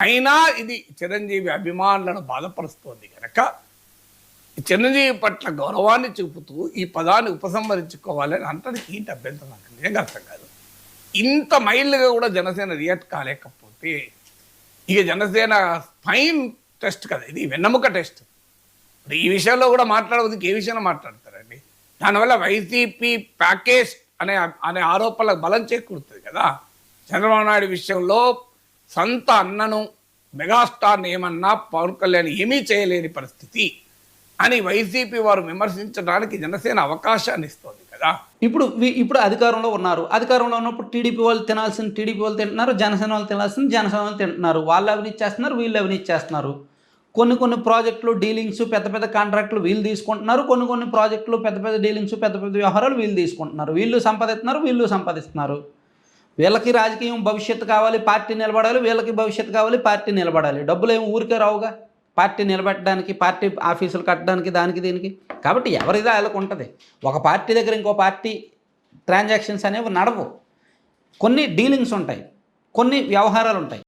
అయినా ఇది చిరంజీవి అభిమానులను బాధపరుస్తోంది కనుక చిరంజీవి పట్ల గౌరవాన్ని చూపుతూ ఈ పదాన్ని ఉపసంహరించుకోవాలని అంతటికి ఏంటి అభ్యంతరం నాకు నిజంగా అర్థం కాదు. ఇంత మైల్డ్గా కూడా జనసేన రియాక్ట్ కాలేకపోతే ఇక జనసేన ఫైన్ టెస్ట్ కదా ఇది వెన్నెముక టెస్ట్. ఇప్పుడు ఈ విషయంలో కూడా మాట్లాడవద్దు ఏ విషయంలో మాట్లాడతారండి? దానివల్ల వైసీపీ ప్యాకేజ్ అనే అనే ఆరోపణలకు బలం చేకూరుతుంది కదా. చంద్రబాబు నాయుడు విషయంలో సొంత అన్నను మెగాస్టార్ని ఏమన్నా పవన్ కళ్యాణ్ ఏమీ చేయలేని పరిస్థితి అని వైసీపీ వారు విమర్శించడానికి జనసేన అవకాశాన్ని ఇస్తోంది కదా. ఇప్పుడు వీ- ఇప్పుడు అధికారంలో ఉన్నారు. అధికారంలో ఉన్నప్పుడు టీడీపీ వాళ్ళు తినాల్సిన టీడీపీ వాళ్ళు తింటున్నారు జనసేన వాళ్ళు తినాల్సిన జనసేన వాళ్ళు తింటున్నారు. వాళ్ళు అవినీతి చేస్తున్నారు వీళ్ళు అవినీతి చేస్తున్నారు కొన్ని కొన్ని ప్రాజెక్టులు డీలింగ్స్ పెద్ద పెద్ద కాంట్రాక్టులు వీళ్ళు తీసుకుంటున్నారు. కొన్ని కొన్ని ప్రాజెక్టులు పెద్ద పెద్ద డీలింగ్స్ పెద్ద పెద్ద వ్యవహారాలు వీళ్ళు తీసుకుంటున్నారు. వీళ్ళు సంపాదిస్తున్నారు వీళ్ళు సంపాదిస్తున్నారు. వీళ్ళకి రాజకీయం భవిష్యత్తు కావాలి పార్టీ నిలబడాలి వీళ్ళకి భవిష్యత్తు కావాలి పార్టీ నిలబడాలి. డబ్బులు ఏమి ఊరికే రావుగా? పార్టీ నిలబెట్టడానికి పార్టీ ఆఫీసులు కట్టడానికి దానికి దీనికి. కాబట్టి ఎవరిదా వాళ్ళకు ఉంటుంది? ఒక పార్టీ దగ్గర ఇంకో పార్టీ ట్రాన్సాక్షన్స్ అనేవి నడవు. కొన్ని డీలింగ్స్ ఉంటాయి కొన్ని వ్యవహారాలు ఉంటాయి.